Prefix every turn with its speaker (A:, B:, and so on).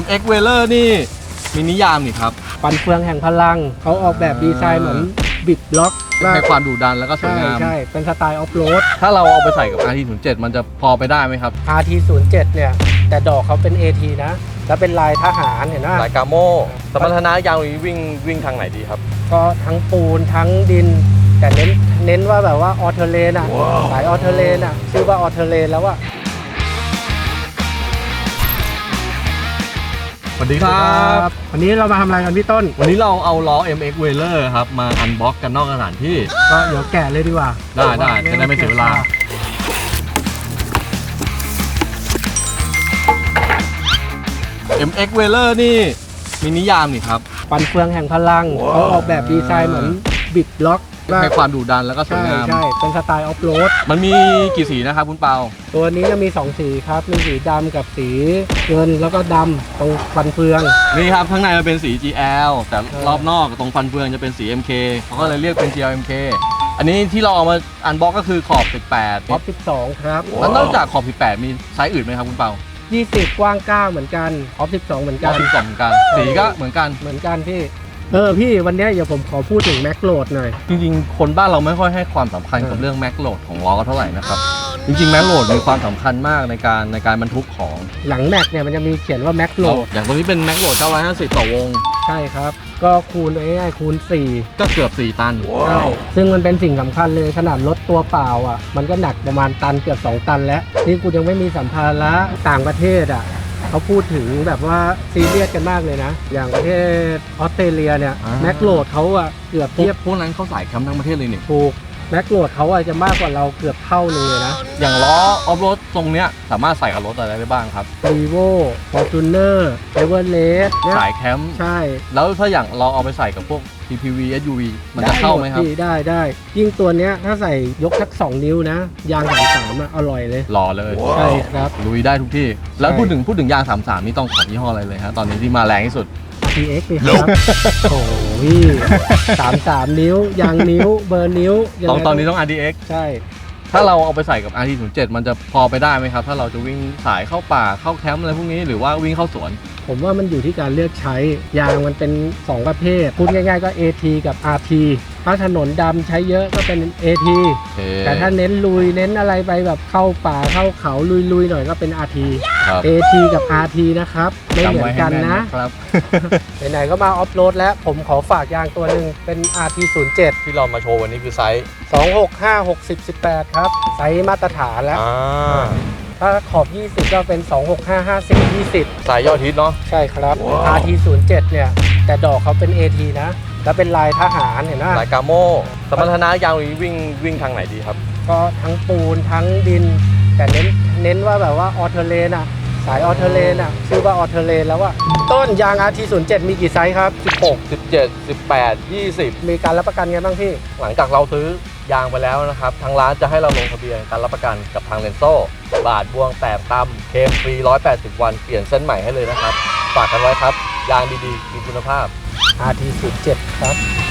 A: MX w e l e r นี่มีนิยามนี่ครับ
B: ฟันเฟืองแห่งพลัง เขาออกแบบดีไซน์เหมือนบิดล็อก
A: ให้ความดุดันแล้วก็สวย
B: ใช่
A: งาม
B: ใช่ เป็นสไตล์ออฟโรด
A: ถ้าเราเอาไปใส่กับ RT07 มันจะพอไปได้ไหมครับ
B: RT07 เนี่ย แต่ดอกเขาเป็น AT นะ แล้วเป็นลายทหารเห็นไหม
A: สายกาโมสมรรถนะยาวนี้วิ่งวิ่งทางไหนดีครับ
B: ก็ทั้งปูนทั้งดิน แต่เน้นเน้นว่าแบบว่าออเทเลนอะ สายออเทเลนอะ ชื่อว่าออเทเลนแล้วอะ
A: สวัสดีครับ
B: วันนี้เรามาทำอะไรกันพี่ต้น
A: วันนี้เราเอาล้อ MX w e l e r ครับ มาอันบ็อกกันนอกสถานที่
B: ก็เดี๋ยวแกะเลยดีกว่า
A: ได้ได้จะได้ไม่เสียเวลา MX w e l e r นี่มีนิยามนี่ครับ
B: ฟันเฟืองแห่งพลัง เขาออกแบบดีไซน์เหมือน บิดล็อก
A: ให้ความดุดันแล้วก็สวย
B: ใช่
A: งาม
B: ใช่เป็นสไตล์ออฟโรด
A: มันมีกี่สีนะครับคุณเปา
B: ตัวนี้จะมี 2 สีครับ มีสีดำกับสีเงินแล้วก็ดำตรงฟันเฟือง
A: นี่ครับ ข้างในมันเป็นสี GL แต่
B: ใช่
A: รอบนอกตรงฟันเฟืองจะเป็นสี MK เขาก็เลยเรียกเป็น GL MK อันนี้ที่เราเอามาอันบ็อกก็คือขอบ 18
B: ท็อป12 ครับ
A: แล้วนอกจากขอบ 18 มีไซส์อื่นไหมครับคุณเปา
B: 20 กว้าง 9 เหมือนกันออฟ12 เหมือน
A: ข
B: กั
A: อนบ12เหมือนกัน สีก็เหมือนกัน
B: เหมือนกันพี่ เออพี่วันเนี้ยเดี๋ยวผมขอพูดถึงแม็กโหลดหน่อย
A: จริงๆ คนบ้านเราไม่ค่อยให้ความสำคัญกับ
B: เออ
A: เรื่องแม็กโหลดของล้อเท่าไหร่นะครับ จริงๆ แม็กโหลดมีความสำคัญมากในการในการบรรทุกของ
B: หลังแม็กเนี่ยมันจะมีเขียนว่าแม็กโหลด
A: อย่างตัวนี้เป็นแม็กโหลด950 ต่อวง
B: ใช่ครับ ก็คูณง่ายๆคูณ4
A: ก็เกือบ 4 ตัน
B: ใช่ซึ่งมันเป็นสิ่งสำคัญเลยขนาดรถตัวเปล่าอะ มันก็หนักประมาณตันเกือบ 2 ตันแล้ว นี่กูยังไม่มีสัมภาระต่างประเทศอะ เขาพูดถึงแบบว่าซีเรียสกันมากเลยนะ อย่างประเทศออสเตรเลียเนี่ย
A: อ่า
B: แม็กโหลดเขาอะเกือบ
A: พว
B: เทีย
A: ก
B: บ
A: พวกนั้นเขาสายแคมป์ทั้งประเทศเลยนี่
B: ถูก แม็กโหลดเขาอะจะมากกว่าเราเกือบเท่านึงเลยนะ
A: อย่างล้อออฟโรดตรงเนี้ยสามารถใส่กับรถอะไรได้บ้างครับ
B: รีโวฟอร์จูเนอร์เอเวอร์เรสเนี่ย
A: สายแคมป์
B: ใช่
A: แล้วถ้าอย่างเราเอาไปใส่กับพวก PPV SUV มันจะเข้าไหมครับ
B: ด้ดพี่ได้ได้ ยิ่งตัวเนี้ยถ้าใส่ยกสักสองนิ้วนะ ยางสามสามอะอร่อยเลย
A: หล่อเลย
B: ใช่ครับ
A: ลุยได้ทุกที่ แล้ว
B: ใช่
A: พูดถึงพูดถึงยาง 33 นี่ต้องขอยี่ห้ออะไรเลยฮะตอนนี้ที่มาแรงที่สุด
B: RTX นี่ครับโอ้ยสามสามนิ้วยางนิ้ว เบอร์นิ้วยัง
A: ตอน
B: ไง
A: ตอนนี้ต้อง RDX
B: ใช่
A: ถ้าเราเอาไปใส่กับ RT07 มันจะพอไปได้ไหมครับ ถ้าเราจะวิ่งสายเข้าป่าเข้าแคมป์อะไรพวกนี้หรือว่าวิ่งเข้าสวน
B: ผมว่ามันอยู่ที่การเลือกใช้ยางมันเป็น 2 ประเภทพูดง่ายๆก็ AT กับ RT ถ้าถนนดำใช้เยอะก็เป็น AT แต่ถ้าเน้นลุยเน้นอะไรไปแบบเข้าป่าเข้าเขาลุยๆหน่อยก็เป็น RT
A: ครับ
B: AT กับ RT นะครับ ไม่เหมือนกันนะ
A: ครับ
B: ไหนๆก็มาออฟโรดแล้วผมขอฝากยางตัวหนึ่งเป็น RT07
A: ที่เรามาโชว์วันนี้คือไซส์
B: 265 60 18 ครับ ไซส์มาตรฐานแล้ว
A: อ่า
B: ถ้าขอบ 20 ก็เป็น 265 50 20
A: สายยอดฮิตเนาะ
B: ใช่ครับ RT07 เนี่ย แต่ดอกเขาเป็น AT นะ แล้วเป็นลายทหารเห็นไหม
A: สายกาโมสมรรถนะยาวนี้วิ่งวิ่งทางไหนดีครับ
B: ก็ทั้งปูนทั้งดิน แต่เน้นเน้นว่าแบบว่าออเทเลนอะสายออเทเลนอะชื่อว่าออเทเลนแล้วอะต้นยาง RT07 มีกี่ไซส์ครับ
A: 16 17 18 20
B: มีการรับประกันกันบ้างพี่
A: หลังจากเราซื้อยางไปแล้วนะครับ ทางร้านจะให้เราลงทะเบียนการรับประกันกับทางเลนโซ่ บาทบวงแตกต่ำเคลมฟรี 180 วัน เปลี่ยนเส้นใหม่ให้เลยนะครับ ฝากกันไว้ครับ ยางดีๆ มีคุณภาพ
B: RT07 ครับ